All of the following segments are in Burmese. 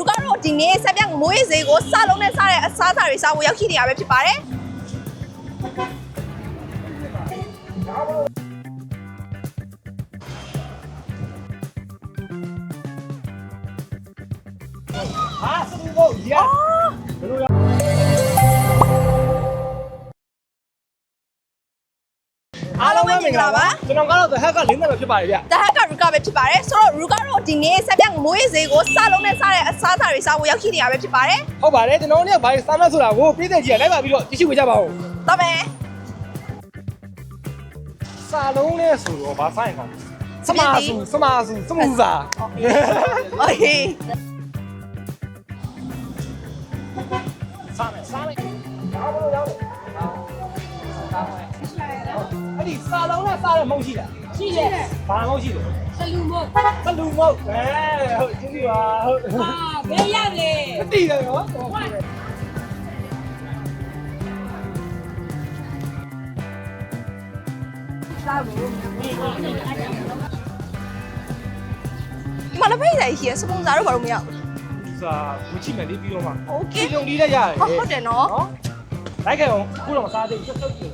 လူကတော့ဒီနေ့ဆက်ပြငမိုးရေးဈေးကိုစလုံးနဲ့စားတဲ့အစားအစာတွေစားဖို့ရောက်ရှိနေရပဲဖြစ်ပါတယ်ဟာစမှုဖို့ရဘယ်လိုလဲအားလုံးပဲမင်္ဂလာပါကျွန်တော်ကတော့ the hack ကလင်းနေမှာဖြစ်ပါတယ်ဗျတဟက် ကရူကပဲဖြစ်ပါတယ်ဆိုတော့ရူကတော့ဒီနေ့ဆက်ပြငမိုးရေးဈေးကိုစလုံးနဲ့စားတဲ့အစားအစာတွေစားဖို့ရောက်ရှိနေရပဲဖြစ်ပါတယ် ဟုတ်ပါတယ်ကျွန်တော်တို့ကဘာစားမလဲဆိုတာကိုပြည်သက်ကြီးကလိုက်ပါပြီးတော့ကြည့်ရှုပေးကြပါဦး တော့မယ် စာလုံးနဲ့ဆိုတော့ဘာဆိုင်ကောင်းစမာစုစမာစုစမှုစာ โอเค စားမယ်စားမယ်ရောက်လို့ရောက်လို့အဲ့ဒီစာလုံးနဲ့စားတဲ့မုတ်ရှိလား ရှိတယ်ဘာမုတ်ရှိလဲ ဆလူမို့ စလူမုတ်အဲဟုတ်ကြည့်ပြီပါဟုတ် ဟာဘယ်ရလဲ မတည်တယ်နော် ဒီမှာလည်းဖိတ်ဆိုင်ရှိရစပွန်ဆာတော့ဘာလို့မရဘူး စာဝချီမယ်လေးပြီးတော့မှ โอเค ဒီုံလေးလည်းရတယ် ဟုတ်တယ်နော် နော်လိုက်ခဲ့အောင်ခုတော့မစားသေးဘူးချက်ချက်ကြည့်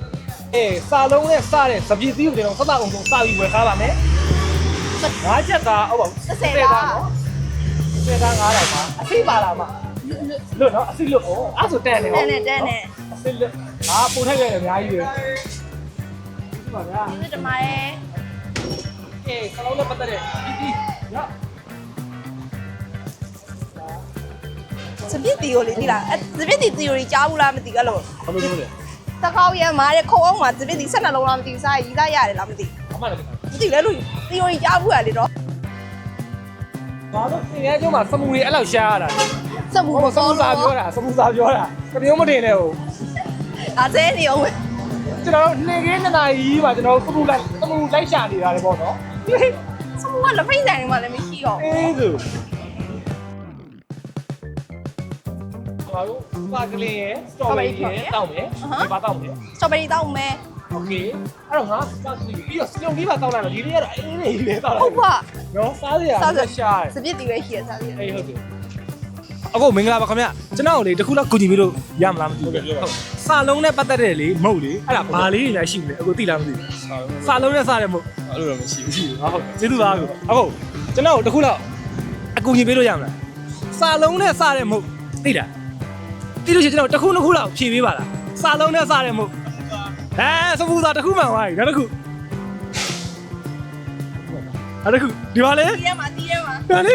အေးစာလုံးနဲ့စားတဲ့စပီသီးကိုကျွန်တော်စက်အောင်ဆုံးစားပြီးဝယ်ထားပါမယ်ငါးချက်သားဟုတ်ပါဘူးနော်စေသား9000ပါအစိပါလားမလွတ်နော်အစိလွတ်ဩအဲ့ဆိုတန်နေတန်းနဲ့တန်းနဲ့အစိလွတ်ဟာပုံထိုက်ခဲ့တယ်အများကြီးပဲဒီပါဗျာဒီတမရဲ့အေးစာလုံးနဲ့ပတ်သက်တဲ့ဒီဒီနော်စပစ်တီကိုလေဒီလားအဲစပစ်တီ theory ကြားဘူးလားမသိဘူးအဲ့လိုဘာလို့လို့ လဲတကောက်ရမာတဲ့ခုံအောင်မှာစပစ်တီဆက်နှလုံးလားမသိဘူးစားရည်သားရတယ်လားမသိအမှန်တကယ်ဘူးမသိလဲလို့ theory ကြားဘူးရလေတော့ဘာလို့သင်ရဲကျုံးမှာစမူတွေအဲ့လောက်ရှားရတာလဲစမှုဟိုစမူစာပြောတာစမူစာပြောတာတမျိုးမတင်နဲ့ဟိုအားသေးနေအောင်ကျွန်တော်တို့နေခင်းနှစ်နာရီပါကျွန်တော်တို့စမူလိုက်စမူလိုက်ရှာနေတာလေပေါ့နော်စမှုကလက်ဖိတ်ဆိုင်တွေမှာလည်းမရှိတော့အေးသူ မတို့ပါကလင်ရယ်စတော်ဘယ်ရီရယ်တောက်မယ်ဒီပါတောက်မယ် စတော်ဘယ်ရီတောက်မယ် okay အဲ့တော့ငါစားစီပြီးတော့စလုံးလေးပါတောက်လိုက်တော့ဒီလေးကတော့အေးလေးလေးတောက်လိုက်ဟုတ်ပါနော်စားစရာရှာတယ်စပစ်တီပဲရှိရစားစရာအေးဟုတ်တယ်အခုမင်္ဂလာပါခင်ဗျကျွန်တော်လေတခုလောက်ကူညီပြီးလို့ရမလားမသိဘူးဟုတ်စာလုံးနဲ့ပတ်သက်တဲ့လေမဟုတ်လေအဲ့ဒါဘာလေးညာရှိမလဲအခုသိလားမသိဘူးစာလုံးနဲ့စားတယ်မဟုတ်အဲ့လိုတော့မရှိဘူးရှိဟုတ်ကျေးဇူးပါအခုအခုကျွန်တော်တခုလောက်အကူညီပေးလို့ရမလားစာလုံးနဲ့စားတယ်မဟုတ်သိလား သိလို့ရှိရင်ကျွန်တော်တခုနှစ်ခုလောက်ဖြည့်ပေးပါလားစာလုံးနဲ့စားတယ်မဟုတ်အဲစပူစာတစ်ခုမှန်သွားပြီနောက်တစ်ခုနောက်တစ်ခုဒီပါလေတီးရမှာတီးရမှာဒါလေ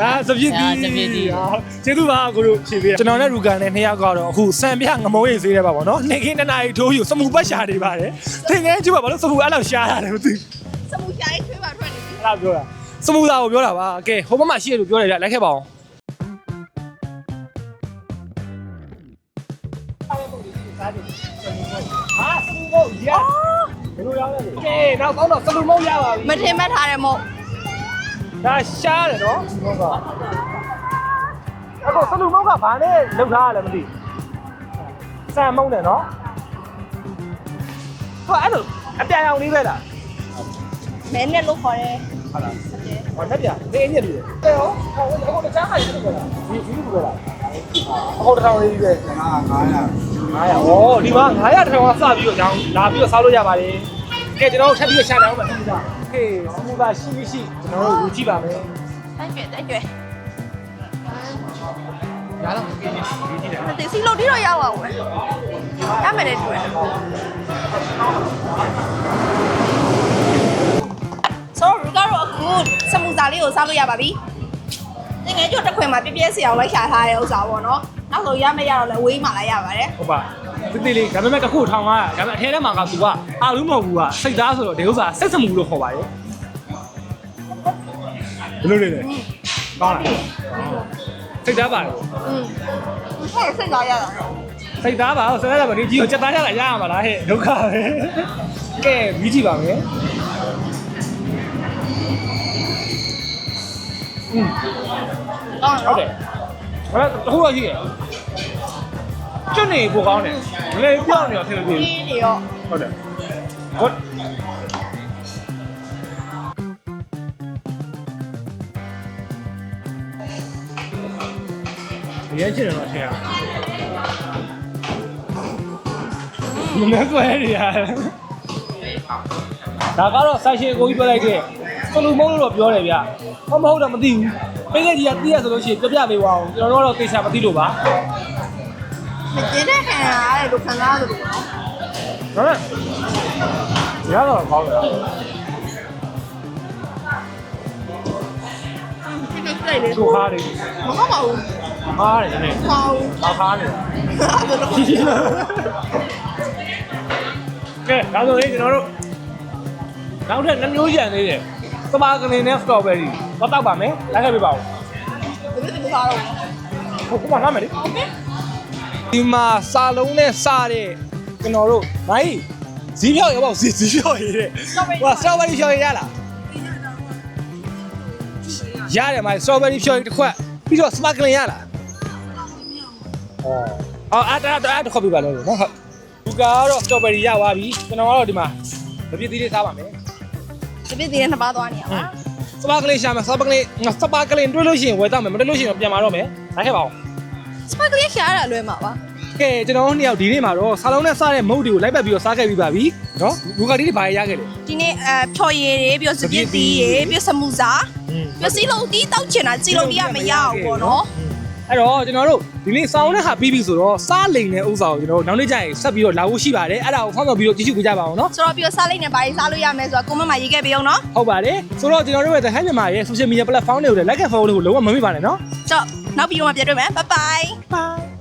ဒါစပြစ်တီကျေးဇူးပါကိုတို့ဖြည့်ပေးကျွန်တော်နဲ့ရူကန်နဲ့နှစ်ယောက်ကတော့အခုစံပြငမုံရေးသေးတယ်ပါဗောနော်နေခင်းနှစ်နာရီထိုးယူစမူပတ်ရှာနေပါတယ်သင်ငယ်ကျူပါဘာလို့စမူအဲ့လောက်ရှားရတယ်မသိဘူးစမှုရှားရေးထွေးပါထွက်နေပြီအဲ့ဒါပြောတာစမူသာကိုပြောတာပါကဲဟိုဘက်မှာရှိရလို့ပြောတယ်ကြလိုက်ခဲ့ပါအောင် ဟာစမူမုတ်ရဘယ်လိုရောက်လဲကဲနောက်တော့စမူမုတ်ရပါပြီမထင်မှတ်ထားတယ်မို့ဒါရှားတယ်နော်ဒီမုတ်ကအခုစမူမုတ်ကဘာနဲ့လောက်ထားရလဲမသိစံမုတ်တယ်နော်ဟောအဲ့လိုအပြာရောင်လေးပဲလားမဲနဲ့လို့ခေါ်တယ်ဟုတ်လားဟောတက်ပြနေအင်းညက်လူတယ်ဟောအခုတခြားဟာတွေပြောတာဒီဒီလိုပြောတာအခုတထောင်လေးပဲကျွန်တော်က900 900ဩဒီမှာ900ထောင်ကစပြီးတော့ကြောင်းလာပြီးတော့စားလို့ရပါတယ်ကဲကျွန်တော်တို့ချက်ပြီးတော့ရှာတယ်ဟုတ်ပါဘူးဟေးစမူပါရှိရှိကျွန်တော်တို့ယူကြည့်ပါမယ်တိုက်ကျွဲတိုက်ကျွဲရတော့ဒီကြည့်တယ်။ဒီစီလုံးတိတော့ရောက်အောင်ပဲ။ရမယ်လေတူတယ်။ So ရူကတော့အခုစမူစာလေးကိုစားလို့ရပါပြီ။ငငယ်ကျွတ်တစ်ခွင်မှာပြပြဆရာအောင်လိုက်ခါထားတဲ့ဥစ္စာပေါ့နော်။ နောက်ဆိုရမရတော့လဲဝေးမှလာရပါတယ် ဟုတ်ပါတိတိလေးဒါပေမဲ့တစ်ခုထောင်ကဒါပေမဲ့အထဲထဲမှာကသူကအာလူးမဟုတ်ဘူးကစိတ်သားဆိုတော့ဒီဥစ္စာဆက်စမှုလို့ခေါ်ပါတယ်ဘယ်လိုလဲလဲကောင်းလားစိတ်သားပါတယ် อืมဟဲ့စိတ်သားရတာ စိတ်သားပါဆရာကမဒီကြီးကိုစက်သားရတာရရမှာလားဟဲ့ဒုက္ခပဲကဲမြည်ကြည့်ပါမယ်อืม ကောင်း ဟုတ်တယ် ဘာလဲတခုတော့ရှိရကျွတ်နေပိုကောင်းတယ်လေပြောင်းနေတော့ထင်လို့ပြီဒီနေရောဟုတ်တယ်ဟုတ်ရဲချစ်တယ်တော့ထင်ရမမကွယ်ရဒါကတော့ဆိုင်ရှင်ကိုကြီးပြောလိုက်တဲ့ စလူမုံလို့တော့ပြောတယ်ဗျဟုတ်မဟုတ်တော့မသိဘူးပိတ်ကကြီးကသိရဆိုလို့ရှိရင်ပြပြပေးပါအောင်ကျွန်တော်တို့ကတော့သိချာမသိလို့ပါမကျင်းတဲ့ခံရတယ်လို့ခံစားရတယ်လို့နော်ဟုတ်လားရတော့ကောင်းတယ်ဒီကိစ္စလေးသူခါတယ်မဟုတ်ပါဘူးခါတယ်နည်းဟောင်းခါခါတယ်အဲ့ဒါတော့ကဲဒါဆိုရင်ကျွန်တော်တို့နောက်ထပ်နှမျိုးရန်သေးတယ် စပါကနေနဲ့စတော်ဘယ်ရီတော့တောက်ပါမယ်လိုက်ခဲ့ပြပါဦးဘယ်လိုစားတော့ဟုတ်ကဲ့ပါမယ်လေဒီမှာစာလုံးနဲ့စတဲ့ကျွန်တော်တို့မိုင်းဇီးဖြောက်ရပေါ့ဇီးဇီးဖြောက်ရတဲ့ဟိုစတော်ဘယ်ရီဖြောက်ရရလားရတယ်မိုင်းစတော်ဘယ်ရီဖြောက်ရတစ်ခွက်ပြီးတော့စပါကလင်ရလားအော်အော်အဲ့ဒါအဲ့ဒါခေါ်ပြပါလို့နော်ဟုတ်လူကတော့စတော်ဘယ်ရီရသွားပြီကျွန်တော်ကတော့ဒီမှာမပြည့်သေးလေးစားပါမယ် ဒီပြည့်သေးတဲ့နှစ်ပါးသွားနေရပါစပါကလေးရှာမယ်စပါကလေးစပါကလေးတွေ့လို့ရှိရင်ဝယ်တော့မယ်မတွေ့လို့ရှိရင်တော့ပြန်มาတော့မယ်လိုက်ခဲ့ပါဦးစပတ်ကလေးရှာရတာလွဲမှာပါကဲကျွန်တော်တို့နှစ်ယောက်ဒီနေ့မှာတော့ဆာလုံးနဲ့စားတဲ့မုတ်တွေကိုလိုက်ပတ်ပြီးတော့စားခဲ့ပြီးပါပြီနော်ဘူဂါတီတွေဘာရရခဲ့လဲဒီနေ့အဲဖြော်ရည်တွေပြီးတော့စပစ်သီးတွေပြီးတော့စမူစာပြီးတော့စီလုံးတီးတောက်ချင်တာစီလုံးတီးကမရအောင်ပေါ့နော် အဲ့တော့ကျွန်တော်တို့ဒီနေ့စောင်းတဲ့ဟာပြီးပြီဆိုတော့စားလိန်တဲ့ဥစ္စာကိုကျွန်တော်တို့နောက်နေ့ကျရင်ဆက်ပြီးတော့လာဖို့ရှိပါတယ်အဲ့ဒါကိုဖောက်ဖောက်ပြီးတော့ကြည့်ရှုကြကြပါအောင်နော်ဆိုတော့ပြီးတော့စားလိုက်နေပါရင်စားလို့ရမယ်ဆိုတော့ကွန်မန့်မှာရေးခဲ့ပေးအောင်နော်ဟုတ်ပါတယ်ဆိုတော့ကျွန်တော်တို့ရဲ့ The Hand မြန်မာရဲ့ social media platform တွေကိုလည်း like and follow လို့လုံးဝမမေ့ပါနဲ့နော်ကြောက်နောက်ပြီးတော့မှပြန်တွေ့မယ်ဘိုင်ဘိုင် bye